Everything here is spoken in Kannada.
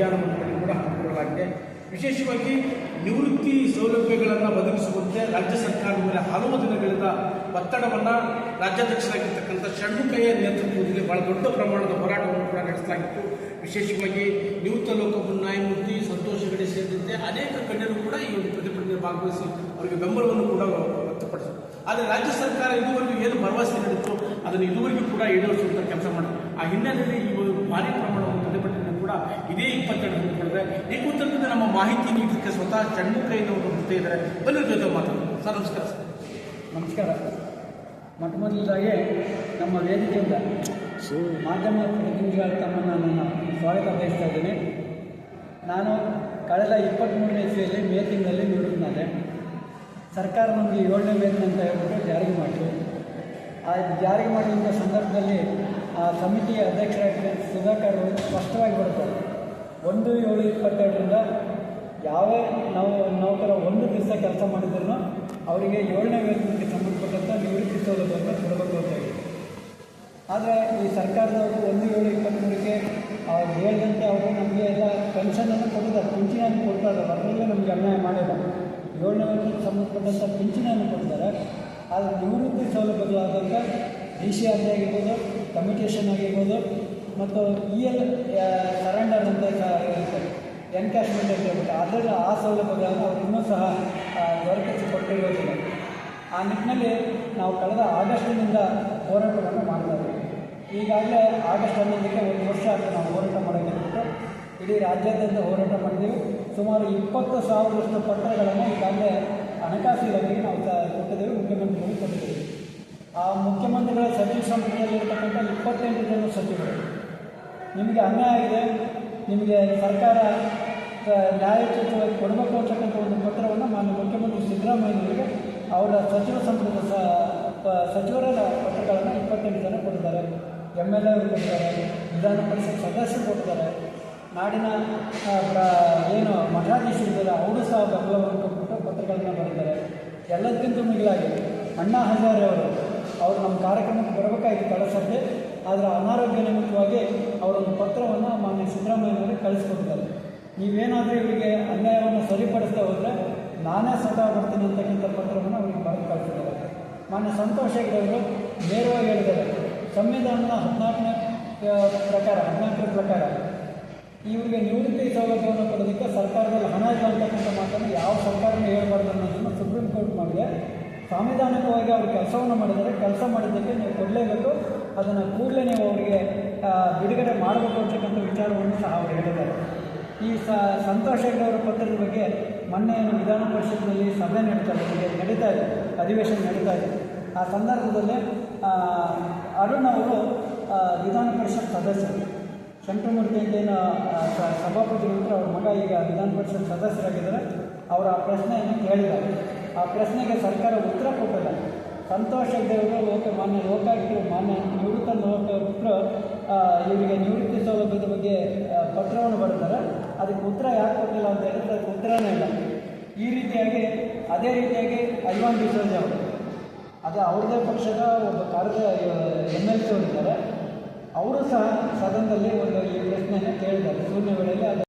ಉದ್ಯಾನವನದಲ್ಲಿ ಕೂಡ ಹಮ್ಮಿಕೊಳ್ಳಲಾಗಿದೆ. ವಿಶೇಷವಾಗಿ ನಿವೃತ್ತಿ ಸೌಲಭ್ಯಗಳನ್ನು ಒದಗಿಸುವಂತೆ ರಾಜ್ಯ ಸರ್ಕಾರದ ಮೇಲೆ ಹಲವು ದಿನಗಳಿಂದ ಒತ್ತಡವನ್ನು ರಾಜ್ಯಾಧ್ಯಕ್ಷರಾಗಿರ್ತಕ್ಕಂಥ ಷಣ್ಮುಖಯ್ಯ ನೇತೃತ್ವದಲ್ಲಿ ಬಹಳ ದೊಡ್ಡ ಪ್ರಮಾಣದ ಹೋರಾಟವನ್ನು ಕೂಡ ನಡೆಸಲಾಗಿತ್ತು. ವಿಶೇಷವಾಗಿ ನಿವೃತ್ತ ಲೋಕಪುರ ನ್ಯಾಯಮೂರ್ತಿ ಸಂತೋಷ ಹೆಗಡೆ ಸೇರಿದಂತೆ ಅನೇಕ ಗಣ್ಯರು ಕೂಡ ಈ ಒಂದು ಪ್ರತಿಭಟನೆ ಭಾಗವಹಿಸಿ ಅವರಿಗೆ ಬೆಂಬಲವನ್ನು ಕೂಡ ವ್ಯಕ್ತಪಡಿಸಿದರು. ಆದರೆ ರಾಜ್ಯ ಸರ್ಕಾರ ಇದುವರೆಗೂ ಏನು ಭರವಸೆ ನೀಡಿತ್ತು ಅದನ್ನು ಇದುವರೆಗೂ ಕೂಡ ಈಡೇರಿಸುವಂಥ ಕೆಲಸ ಮಾಡಿದೆ ಆ ಹಿನ್ನೆಲೆಯಲ್ಲಿ ಈ ಒಂದು ಭಾರಿ ಪ್ರಮಾಣವನ್ನು ಪ್ರತಿಭಟನೆ ಕೂಡ ಇದೇ ಇಪ್ಪತ್ತೆರಡು ನಡೆದಿದೆ ಈ ಕುರಿತಂತೆ ನಮ್ಮ ಮಾಹಿತಿ ನೀಡಲಿಕ್ಕೆ ಸ್ವತಃ ಚಣ್ಮುಖಯ್ಯನವರು ಅವರು ಜೊತೆ ಇದ್ದಾರೆ ಬಲ್ಲರ ಜೊತೆ ಮಾತಾಡೋದು ಸರ್ ನಮಸ್ಕಾರ ಸರ್. ನಮಸ್ಕಾರ. ಮೊಟ್ಟ ಮೊದಲಾಗಿ ನಮ್ಮ ವೇದಿಕೆಯಿಂದ ಮಾಧ್ಯಮ ಪ್ರತಿನಿಧಿಗಳ ತಮ್ಮನ್ನು ನಾನು ಸ್ವಾಗತ ಬಯಸ್ತಾ ಇದ್ದೀನಿ. ನಾನು ಕಳೆದ ಇಪ್ಪತ್ತ್ಮೂರನೇ ಇಸ್ವಿಯಲ್ಲಿ ಮೇ ತಿಂಗಳಲ್ಲಿ ನಿವೃತ್ತನಾದೆ. ಸರ್ಕಾರ ನಮಗೆ ಏಳನೇ ವೇತನ ಅಂತ ಹೇಳ್ಬಿಟ್ಟು ಜಾರಿಗೆ ಮಾಡಿತು. ಆ ಜಾರಿಗೆ ಮಾಡಿದಂಥ ಸಂದರ್ಭದಲ್ಲಿ ಸಮಿತಿಯ ಅಧ್ಯಕ್ಷರಾಗಿ ಸುಧಾಕರ್ ಅವರು ಸ್ಪಷ್ಟವಾಗಿ ಬರ್ತಾರೆ ಒಂದು ಏಳು ಇಪ್ಪತ್ತೆರಡರಿಂದ ಯಾವ ನಾವು ನೌಕರ ಒಂದು ದಿವಸ ಕೆಲಸ ಮಾಡಿದ್ರು ಅವರಿಗೆ ಏಳನೇ ವೇತನಕ್ಕೆ ಸಂಬಂಧಪಟ್ಟಂಥ ನಿವೃತ್ತಿ ಸೌಲಭ್ಯವನ್ನು ಕೊಡಬೇಕು ಅಂತ ಹೇಳಿ ಆದರೆ ಈ ಸರ್ಕಾರದವರು ಒಂದು ಏಳು ಇಪ್ಪತ್ತ್ಮೂರಕ್ಕೆ ಅವ್ರು ಹೇಳಿದಂತೆ ಅವರು ನಮಗೆ ಎಲ್ಲ ಪೆನ್ಷನನ್ನು ಕೊಟ್ಟಿದ್ದಾರೆ. ಪಿಂಚಣಿಯನ್ನು ಕೊಡ್ತಾರೆ ಅದರಲ್ಲೇ ನಮಗೆ ಅನ್ಯಾಯ ಮಾಡಿಲ್ಲ. ಏಳನೇ ವೇತನಕ್ಕೆ ಸಂಬಂಧಪಟ್ಟಂಥ ಪಿಂಚಣಿಯನ್ನು ಕೊಡ್ತಾರೆ ಆದರೆ ನಿವೃತ್ತಿ ಸೌಲಭ್ಯಗಳಾದಂಥ ಡಿ ಸಿ ಆಗಿರ್ಬೋದು ಕಮ್ಯುಟೇಷನ್ ಆಗಿರ್ಬೋದು ಮತ್ತು ಇ ಎಲ್ ಸರೆಂಡರ್ ಅಂತ ಇರುತ್ತೆ. ಎನ್ಕ್ಯಾಶ್ಮೆಂಟ್ ಅಂತ ಹೇಳ್ಬಿಟ್ಟು. ಅದರ ಆ ಸೌಲಭ್ಯಗಳನ್ನು ಅವರು ಇನ್ನೂ ಸಹ ದೊರಕಿಸಿ ಕೊಟ್ಟಿರೋದಿಲ್ಲ ಆ ನಿಟ್ಟಿನಲ್ಲಿ ನಾವು ಕಳೆದ ಆಗಸ್ಟಿನಿಂದ ಹೋರಾಟವನ್ನು ಮಾಡ್ತಾ ಇದ್ದೀವಿ. ಈಗಾಗಲೇ ಆಗಸ್ಟ್ ಹನ್ನೊಂದಕ್ಕೆ ಒಂದು ವರ್ಷ ಆಗ್ತದೆ ನಾವು ಹೋರಾಟ ಮಾಡೋಕ್ಕೆ ಬಿಟ್ಟು. ಇಡೀ ರಾಜ್ಯಾದ್ಯಂತ ಹೋರಾಟ ಮಾಡಿದ್ದೀವಿ. ಸುಮಾರು ಇಪ್ಪತ್ತು ಸಾವಿರದಷ್ಟು ಪತ್ರಗಳನ್ನು ಈಗಾಗಲೇ ಹಣಕಾಸು ಇಲಾಖೆಗೆ ನಾವು ಕೊಟ್ಟಿದ್ದೇವೆ ಕೊಟ್ಟಿದ್ದೀವಿ. ಮುಖ್ಯಮಂತ್ರಿಗಳ ಸಚಿವ ಸಂಪುಟದಲ್ಲಿರ್ತಕ್ಕಂಥ ಇಪ್ಪತ್ತೆಂಟು ಜನ ಸಚಿವರು. ನಿಮಗೆ ಅನ್ಯಾಯ ಆಗಿದೆ ನಿಮಗೆ ಸರ್ಕಾರ ನ್ಯಾಯೋಚಿತವಾಗಿ ಕೊಡಬೇಕು ಅಂತಕ್ಕಂಥ ಒಂದು ಪತ್ರವನ್ನು ಮಾನ್ಯ ಮುಖ್ಯಮಂತ್ರಿ ಸಿದ್ದರಾಮಯ್ಯನವರಿಗೆ ಅವರ ಸಚಿವ ಸಂಪುಟದ ಸ ಸಚಿವರ ಪತ್ರಗಳನ್ನು ಇಪ್ಪತ್ತೆಂಟು ಜನ ಕೊಡ್ತಾರೆ ಎಂ ಎಲ್ ಎ ಕೊಡ್ತಾರೆ ವಿಧಾನ ಪರಿಷತ್ ಸದಸ್ಯರು ಕೊಡ್ತಾರೆ ನಾಡಿನ ಏನು ಮಠಾಧೀಶರಿದ್ದಾರೆ ಅವರು ಸಹ ಬೆಂಬಲವನ್ನು ಕೊಟ್ಬಿಟ್ಟು ಪತ್ರಗಳನ್ನು ಬರೆದಿದ್ದಾರೆ. ಎಲ್ಲದಕ್ಕಿಂತ ಮಿಗಿಲಾಗಿ ಅಣ್ಣಾ ಹಜಾರೆ ಅವರು ಅವರು ನಮ್ಮ ಕಾರ್ಯಕ್ರಮಕ್ಕೆ ಬರಬೇಕಾಗಿತ್ತು ಕಳಿಸಕ್ಕೆ, ಆದರೆ ಅನಾರೋಗ್ಯ ನಿಮಿತ್ತವಾಗಿ ಅವರೊಂದು ಪತ್ರವನ್ನು ಮಾನ್ಯ ಸಿದ್ದರಾಮಯ್ಯನವರಿಗೆ ಕಳಿಸ್ಕೊಟ್ಟಿದ್ದಾರೆ. ನೀವೇನಾದರೂ ಇವರಿಗೆ ಅನ್ಯಾಯವನ್ನು ಸರಿಪಡಿಸ್ತಾ ಹೋದರೆ ನಾನೇ ಸ್ವತಃ ಬರ್ತೀನಿ ಅಂತಕ್ಕಂಥ ಪತ್ರವನ್ನು ಅವರಿಗೆ ಬರೆದು ಕಳಿಸಿದ್ದಾರೆ. ಮಾನ್ಯ ಸಂತೋಷ್ ಹೇಗಿದ್ದವರು ನೇರವಾಗಿ ಹೇಳಿದ್ದಾರೆ, ಸಂವಿಧಾನದ ಹದಿನಾಲ್ಕನೇ ಪ್ರಕಾರ, ಹದಿನಾಲ್ಕರ ಪ್ರಕಾರ, ಇವರಿಗೆ ನಿವೃತ್ತಿ ಸೌಲಭ್ಯವನ್ನು ಕೊಡೋದಕ್ಕೆ ಸರ್ಕಾರದಲ್ಲಿ ಹಣ ಇಲ್ಲ ಅಂತಕ್ಕಂಥ ಮಾತನ್ನು ಯಾವ ಸರ್ಕಾರನೂ ಹೇಳ್ಬಾರ್ದು ಅನ್ನೋದನ್ನು ಸುಪ್ರೀಂ ಕೋರ್ಟ್ ಮಾಡಿದೆ. ಸಾಂವಿಧಾನಿಕವಾಗಿ ಅವರು ಕೆಲಸವನ್ನು ಮಾಡಿದರೆ ಕೆಲಸ ಮಾಡಿದ್ದಕ್ಕೆ ನೀವು ಕೊಡಲೇಬೇಕು ಅದನ್ನು ಕೂಡಲೇ ನೀವು ಅವರಿಗೆ ಬಿಡುಗಡೆ ಮಾಡಬೇಕು ಅಂತಕ್ಕಂಥ ವಿಚಾರವನ್ನು ಸಹ ಅವರು ಹೇಳಿದ್ದಾರೆ. ಈ ಸಂತೋಷ್ ಹೆಗ್ಡೆ ಅವರ ಪತ್ರದ ಬಗ್ಗೆ ಮೊನ್ನೆ ವಿಧಾನ ಪರಿಷತ್ನಲ್ಲಿ ಸಭೆ ನಡೀತಾ ಇದೆ. ನಡೀತಾ ಇದೆ. ಅಧಿವೇಶನ ನಡೀತಾ ಇದೆ. ಆ ಸಂದರ್ಭದಲ್ಲಿ ಅರುಣ್ ಅವರು ವಿಧಾನ ಪರಿಷತ್ ಸದಸ್ಯರು. ಶಂಕರಮೂರ್ತಿ ಸಭಾಪತಿ ಇದ್ರು ಅವ್ರ ಮಗ ಈಗ ವಿಧಾನ ಪರಿಷತ್ ಸದಸ್ಯರಾಗಿದ್ದಾರೆ. ಅವರ ಪ್ರಶ್ನೆಯನ್ನು ಕೇಳಿದ್ದಾರೆ. ಆ ಪ್ರಶ್ನೆಗೆ ಸರ್ಕಾರ ಉತ್ತರ ಕೊಟ್ಟಿಲ್ಲ ಸಂತೋಷ ಅವರು ಲೋಕ ಮಾನ್ಯ, ಲೋಕಾಯುಕ್ತರು ಮಾನ್ಯ, ನಿವೃತ್ತ ಲೋಕಾಯುಕ್ತರು ಇವರಿಗೆ ನಿವೃತ್ತಿ ಸೌಲಭ್ಯದ ಬಗ್ಗೆ ಪತ್ರವನ್ನು ಬರೆದಾರೆ. ಅದಕ್ಕೆ ಉತ್ತರ ಯಾಕೆ ಕೊಟ್ಟಿಲ್ಲ ಅಂತ ಹೇಳಿದ್ರೆ ಅದಕ್ಕೆ ಉತ್ತರನೇ ಇಲ್ಲ. ಈ ರೀತಿಯಾಗಿ, ಅದೇ ರೀತಿಯಾಗಿ ಐವಾನ್ ಡಿಸೋಜ್ ಅವರು. ಅದೇ ಅವ್ರದೇ ಪಕ್ಷದ ಒಬ್ಬ ಕಾರ್ಯ ಎಂ ಎಲ್ ಸಿ ಅವರಿದ್ದಾರೆ. ಅವರು ಸಹ ಸದನದಲ್ಲಿ ಒಂದು ಈ ಪ್ರಶ್ನೆಯನ್ನು ಕೇಳಿದ್ದಾರೆ. ಶೂನ್ಯ ವೇಳೆಯಲ್ಲಿ